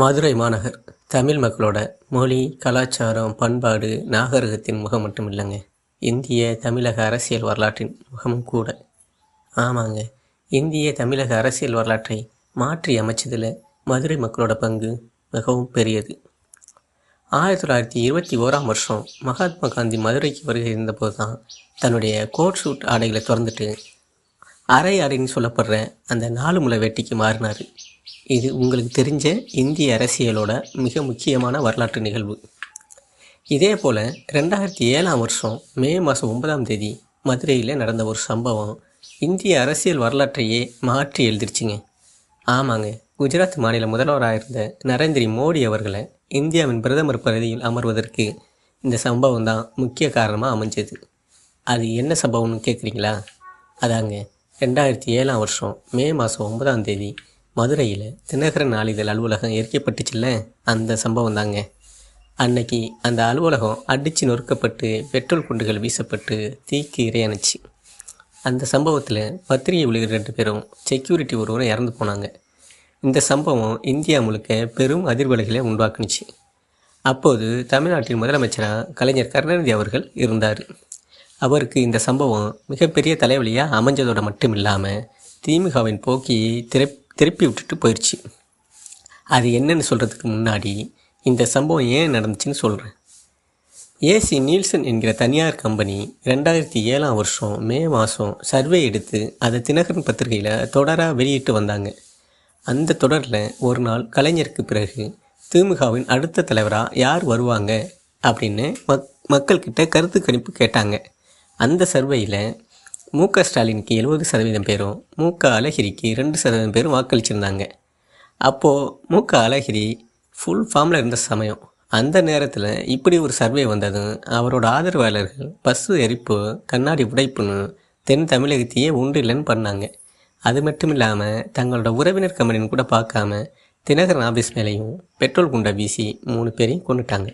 மதுரை மாநகர். தமிழ் மக்களோட மொழி கலாச்சாரம் பண்பாடு நாகரிகத்தின் முகம் மட்டும் இல்லைங்க. இந்திய தமிழக அரசியல் வரலாற்றின் முகமும் கூட. ஆமாங்க. இந்திய தமிழக அரசியல் வரலாற்றை மாற்றி அமைச்சதில் மதுரை மக்களோட பங்கு மிகவும் பெரியது. ஆயிரத்தி தொள்ளாயிரத்தி இருபத்தி ஓராம் வருஷம் மகாத்மா காந்தி மதுரைக்கு வருகை இருந்தபோது தான் தன்னுடைய கோட் சூட் ஆடைகளை திறந்துட்டு அரை அறைன்னு சொல்லப்படுற அந்த நாலு முளை வெட்டிக்கு மாறினார். இது உங்களுக்கு தெரிஞ்ச இந்திய அரசியலோட மிக முக்கியமான வரலாற்று நிகழ்வு. இதே போல் ரெண்டாயிரத்தி ஏழாம் வருஷம் மே மாதம் ஒன்பதாம் தேதி மதுரையில் நடந்த ஒரு சம்பவம் இந்திய அரசியல் வரலாற்றையே மாற்றி எழுதிருச்சுங்க. ஆமாங்க குஜராத் மாநில முதல்வராக இருந்த நரேந்திர மோடி அவர்களை இந்தியாவின் பிரதமர் பதவியில் அமர்வதற்கு இந்த சம்பவம் தான் முக்கிய காரணமாக அமைஞ்சது. அது என்ன சம்பவம்னு கேட்குறீங்களா அதாங்க ரெண்டாயிரத்தி ஏழாம் வருஷம் மே மாதம் ஒன்பதாம் தேதி மதுரையில் தினகரன் நாளிதழ் அலுவலகம் எரிக்கப்பட்டுச்சுல்ல அந்த சம்பவம் தாங்க. அன்னைக்கு அந்த அலுவலகம் அடித்து நொறுக்கப்பட்டு பெட்ரோல் குண்டுகள் வீசப்பட்டு தீக்கு இரையானுச்சு அந்த சம்பவத்தில் பத்திரிகை ஊழியர் ரெண்டு பேரும் செக்யூரிட்டி ஒருவரும் இறந்து போனாங்க. இந்த சம்பவம் இந்தியா முழுக்க பெரும் அதிர்வலைகளை உண்டாக்குனுச்சு. அப்போது தமிழ்நாட்டின் முதலமைச்சராக கலைஞர் கருணாநிதி அவர்கள் இருந்தார். அவருக்கு இந்த சம்பவம் மிகப்பெரிய தலைவலியாக அமைஞ்சதோடு மட்டும் இல்லாமல் திமுகவின் போக்கியை திரை திருப்பி விட்டுட்டு போயிடுச்சு அது என்னன்னு சொல்கிறதுக்கு முன்னாடி இந்த சம்பவம் ஏன் நடந்துச்சுன்னு சொல்கிறேன் ஏசி நீல்சன் என்கிற தனியார் கம்பெனி ரெண்டாயிரத்தி ஏழாம் வருஷம் மே மாதம் சர்வே எடுத்து அதை தினகரன் பத்திரிகையில் தொடராக வெளியிட்டு வந்தாங்க. அந்த தொடரில் ஒரு நாள் கலைஞருக்கு பிறகு திமுகவின் அடுத்த தலைவராக யார் வருவாங்க அப்படின்னு மக் மக்கள்கிட்ட கருத்து கணிப்பு கேட்டாங்க. அந்த சர்வேயில் மு க ஸ்டாலினுக்கு எழுபது சதவீதம் பேரும் மு க அழகிரிக்கு ரெண்டு சதவீதம் பேரும் வாக்களிச்சிருந்தாங்க. அப்போது மு க அழகிரி ஃபுல் ஃபார்மில் இருந்த சமயம். அந்த நேரத்தில் இப்படி ஒரு சர்வே வந்ததும் அவரோட ஆதரவாளர்கள் பஸ்ஸு எரிப்பு கண்ணாடி உடைப்புன்னு தென் தமிழகத்தையே உண்டு இல்லைன்னு பண்ணாங்க. அது மட்டும் இல்லாமல் தங்களோட உறவினர் கம்பெனின்னு கூட பார்க்காம தினகரன் ஆஃபீஸ் மேலேயும் பெட்ரோல் குண்டை வீசி மூணு பேரையும் கொண்டுட்டாங்க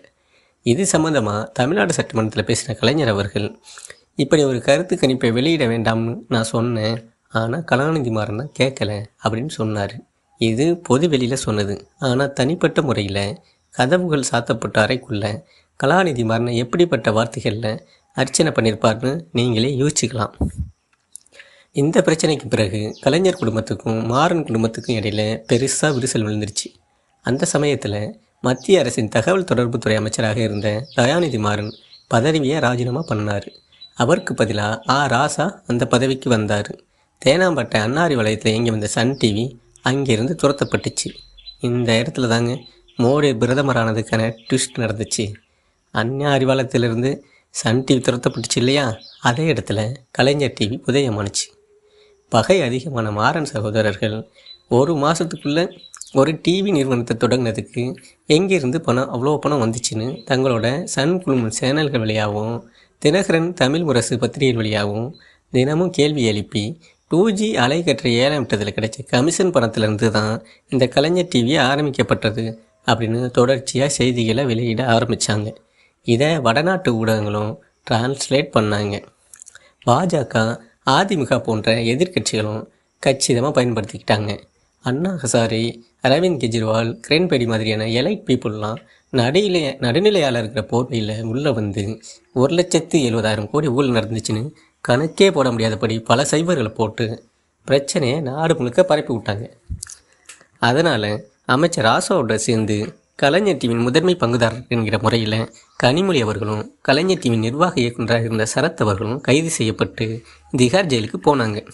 இது சம்மந்தமாக தமிழ்நாடு சட்டமன்றத்தில் பேசின கலைஞர் அவர்கள் இப்படி ஒரு கருத்து கணிப்பை வெளியிட வேண்டாம்னு நான் சொன்னேன். ஆனால் கலாநிதி மாறன் தான் கேட்கல அப்படின்னு சொன்னார். இது பொது வெளியில் சொன்னது. ஆனால் தனிப்பட்ட முறையில் கதவுகள் சாத்தப்பட்ட அறைக்குள்ள கலாநிதி மாறனை எப்படிப்பட்ட வார்த்தைகளில் அர்ச்சனை பண்ணியிருப்பார்னு நீங்களே யோசிச்சுக்கலாம். இந்த பிரச்சனைக்கு பிறகு கலைஞர் குடும்பத்துக்கும் மாறன் குடும்பத்துக்கும் இடையில பெருசாக விரிசல் விழுந்துருச்சு. அந்த சமயத்தில் மத்திய அரசின் தகவல் தொடர்புத்துறை அமைச்சராக இருந்த தயாநிதி மாறன் பதவியை ராஜினாமா பண்ணார் அவருக்கு பதிலாக ஆ ராசா அந்த பதவிக்கு வந்தார். தேனாம்பட்டை அன்னாரி வளையத்தில் இயங்கி வந்த சன் டிவி அங்கிருந்து துரத்தப்பட்டுச்சு. இந்த இடத்துல தாங்க மோடி பிரதமரானதுக்கான ட்விஸ்ட் நடந்துச்சு. அந்நிய அறிவாலயத்திலிருந்து சன் டிவி துரத்தப்பட்டுச்சு இல்லையா? அதே இடத்துல கலைஞர் டிவி உதயமானுச்சு. பகை அதிகமான மாறன் சகோதரர்கள் ஒரு மாதத்துக்குள்ளே ஒரு டிவி நிறுவனத்தை தொடங்கினதுக்கு எங்கேருந்து பணம் அவ்வளோ பணம் வந்துச்சுன்னு தங்களோட சன் குழும சேனல்கள் வழியாகவும் தினகரன் தமிழ் முரசு பத்திரிகை வழியாகவும் தினமும் கேள்வி எழுப்பி டூ ஜி அலை கற்ற ஏழாம் விட்டதில் கிடைச்ச கமிஷன் பணத்திலிருந்து தான் இந்த கலைஞர் டிவி ஆரம்பிக்கப்பட்டது அப்படின்னு தொடர்ச்சியாக செய்திகளை வெளியிட ஆரம்பித்தாங்க இதை வடநாட்டு ஊடகங்களும் டிரான்ஸ்லேட் பண்ணாங்க. பாஜக அதிமுக போன்ற எதிர்க்கட்சிகளும் கச்சிதமாக பயன்படுத்திக்கிட்டாங்க. அண்ணா ஹசாரி அரவிந்த் கெஜ்ரிவால் கிரண்பேடி மாதிரியான எலைட் பீப்புளெலாம் நடுநிலை நடுநிலையாளர் இருக்கிற போர்வையில் உள்ளே வந்து ஒரு லட்சத்து எழுபதாயிரம் கோடி ஊழல் நடந்துச்சுன்னு கணக்கே போட முடியாதபடி பல சைபர்களை போட்டு பிரச்சனையை நாடு முழுக்க பரப்பி விட்டாங்க. அதனால் அமைச்சர் ராசாவோட சேர்ந்து கலைஞர் டிவியின் முதன்மை பங்குதாரர் என்கிற முறையில் கனிமொழி அவர்களும் கலைஞர் டிவியின் நிர்வாக இயக்குநராக இருந்த சரத் அவர்களும் கைது செய்யப்பட்டு திகார் ஜெயிலுக்கு போனாங்க.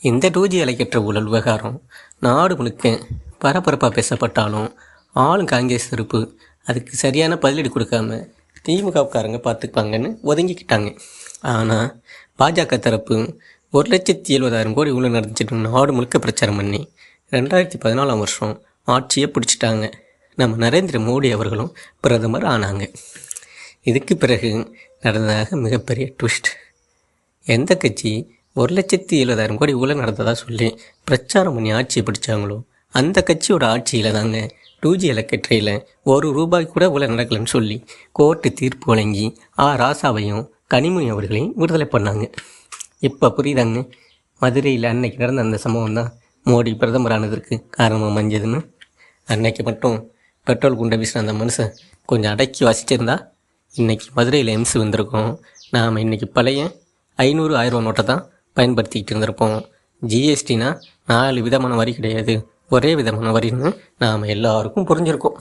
இந்த டூஜி அலைக்கற்ற ஊழல் விவகாரம் நாடு முழுக்க பரபரப்பாக பேசப்பட்டாலும் ஆளும் காங்கிரஸ் தரப்பு அதுக்கு சரியான பதிலடி கொடுக்காம திமுகவுக்காரங்க பார்த்துப்பாங்கன்னு ஒதுங்கிக்கிட்டாங்க. ஆனால் பாஜக தரப்பு ஒரு லட்சத்தி எழுபதாயிரம் கோடி உள்ள நடந்துச்சுட்டு நாடு முழுக்க பிரச்சாரம் பண்ணி ரெண்டாயிரத்தி பதினாலாம் வருஷம் ஆட்சியை பிடிச்சிட்டாங்க. நம்ம நரேந்திர மோடி அவர்களும் பிரதமர் ஆனாங்க. இதுக்கு பிறகு நடந்ததாக மிகப்பெரிய ட்விஸ்ட். எந்த கட்சி ஒரு லட்சத்தி எழுபதாயிரம் கோடி ஊழல் நடந்ததாக சொல்லி பிரச்சாரம் பண்ணி ஆட்சியை பிடிச்சாங்களோ அந்த கட்சியோட ஆட்சியில் தாங்க டூ ஜி ஒரு ரூபாய் கூட உள்ள நடக்கலைன்னு சொல்லி கோர்ட்டு தீர்ப்பு வழங்கி ஆ. ராசாவையும் கனிமொழி அவர்களையும் விடுதலை பண்ணாங்க. இப்போ புரியுதாங்க? மதுரையில் அன்னைக்கு நடந்த அந்த சம்பவம் தான் மோடி பிரதமரானதற்கு காரணமாக மஞ்சதுன்னு. அன்னைக்கு மட்டும் பெட்ரோல் குண்டை வீசின அந்த மனுஷன் கொஞ்சம் அடக்கி வசிச்சிருந்தா இன்னைக்கு மதுரையில் எம்ஸ் வந்திருக்கோம். நாம் இன்னைக்கு பழைய ஐநூறு ஆயிரம் நோட்டை தான் பயன்படுத்திக்கிட்டு இருந்திருப்போம். ஜிஎஸ்டினா நாலு விதமான வரி கிடையாது. ஒரே விதமான வரின்னு நாம் எல்லாருக்கும் புரிஞ்சிருக்கோம்.